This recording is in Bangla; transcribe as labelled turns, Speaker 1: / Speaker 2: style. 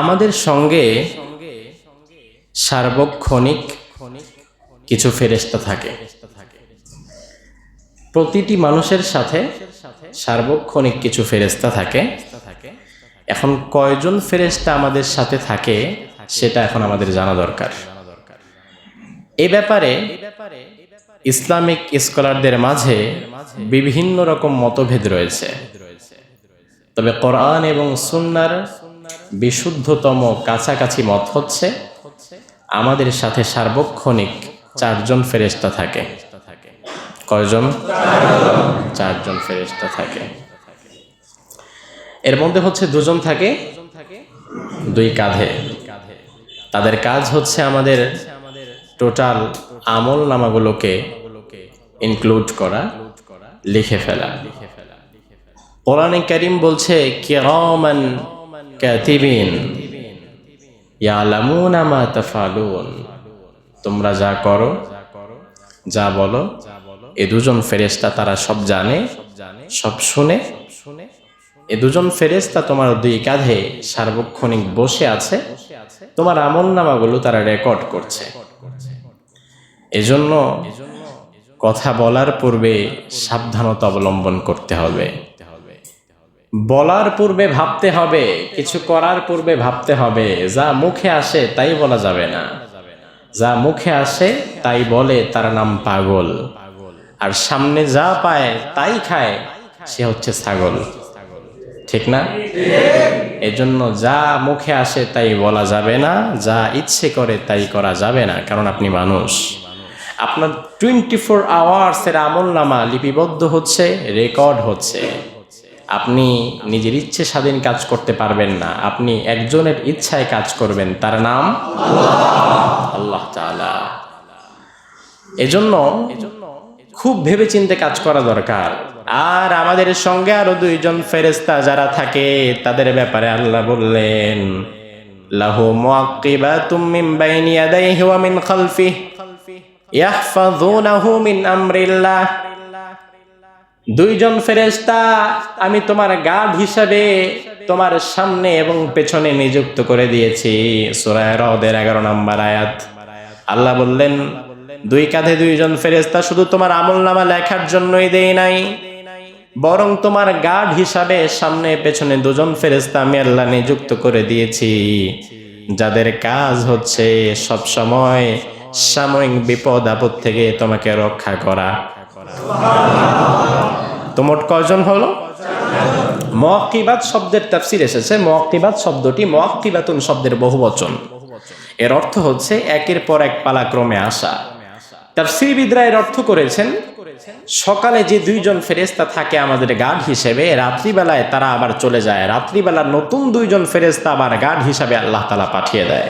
Speaker 1: আমাদের সঙ্গে সার্বক্ষণিক কিছু ফেরেস্তা থাকে। প্রতিটি মানুষের সাথে সার্বক্ষণিক কিছু ফেরেস্তা থাকে। এখন কয়জন ফেরেস্তা আমাদের সাথে থাকে, সেটা এখন আমাদের জানা দরকার। এ ব্যাপারে ইসলামিক স্কলারদের মাঝে বিভিন্ন রকম মতভেদ রয়েছে। তবে কোরআন এবং সুন্নার বিশুদ্ধতম কাছাকাছি মত হচ্ছে, আমাদের সাথে সার্বক্ষণিক চারজন ফেরেস্তা থাকে। কয়জন? চারজন ফেরেস্তা থাকে। এর মধ্যে হচ্ছে দুজন থাকে, দুই কাঁধে। তাদের কাজ হচ্ছে আমাদের টোটাল আমল নামাগুলোকে ইনক্লুড করা লিখে ফেলা লিখে ফেলা। কোরআনে করিম বলছে, কিরামান কাতিবিন ইয়ালামুনা মা তাফালুন তোমরা যা করো, যা বলো, এ দুজন ফেরেশতা তারা সব জানে, সব শুনে। এ দুজন ফেরেশতা তোমার দুই কাঁধে সার্বক্ষণিক বসে আছে, তোমার আমল নামাগুলো তারা রেকর্ড করছে। এজন্য কথা বলার পূর্বে সাবধানতা অবলম্বন করতে হবে। বলার পূর্বে ভাবতে হবে, কিছু করার পূর্বে ভাবতে হবে। যা মুখে আসে, তাই বলা যাবে না। যা মুখে আসে, তাই বলে, তার নাম পাগল। আর সামনে যা পায়, তাই খায়, সে হচ্ছে ছাগল। ঠিক না? এজন্য যা মুখে আসে, তাই বলা যাবে না। যা ইচ্ছে করে, তাই করা যাবে না, কারণ আপনি মানুষ। আপনার টোয়েন্টি ফোর আওয়ার্সের আমল নামা লিপিবদ্ধ হচ্ছে, রেকর্ড হচ্ছে। আপনি নিজের ইচ্ছে স্বাধীন কাজ করতে পারবেন না। আপনি একজনের ইচ্ছায় কাজ করবেন, তার নাম আল্লাহ। তাআলা। এজন্য খুব ভেবে চিন্তে কাজ করা দরকার। আর আমাদের সঙ্গে আরও দুইজন ফেরেস্তা যারা থাকে, তাদের ব্যাপারে আল্লাহ বললেন, লাহু দুইজন ফেরেস্তা আমি তোমার গার্ড হিসাবে তোমার সামনে এবং পেছনে নিযুক্ত করে দিয়েছি। সুরায় রদের এগারো নম্বর আয়াত। আল্লাহ বললেন, দুই কাঁধে দুইজন ফেরেস্তা শুধু তোমার আমল নামা লেখার জন্যই দেই নাই, বরং তোমার গার্ড হিসাবে সামনে পেছনে দুজন ফেরেস্তা আমি আল্লাহ নিযুক্ত করে দিয়েছি। যাদের কাজ হচ্ছে সব সময় সাময়িক বিপদ আপদ থেকে তোমাকে রক্ষা করা। তো মোট কয়জন হলো? মকিবাদ শব্দের তাফসির এসেছে। মকিবাদ শব্দটি মকিবাতুন শব্দের বহুবচন। এর অর্থ হচ্ছে একের পর এক পালাক্রমে আসা। তাফসিরবিদরা এর অর্থ করেছেন, সকালে যে দুইজন ফেরেস্তা থাকে আমাদের গার্ড হিসেবে, রাত্রিবেলায় তারা আবার চলে যায়। রাত্রিবেলা নতুন দুইজন ফেরেস্তা আবার গার্ড হিসাবে আল্লাহ তালা পাঠিয়ে দেয়।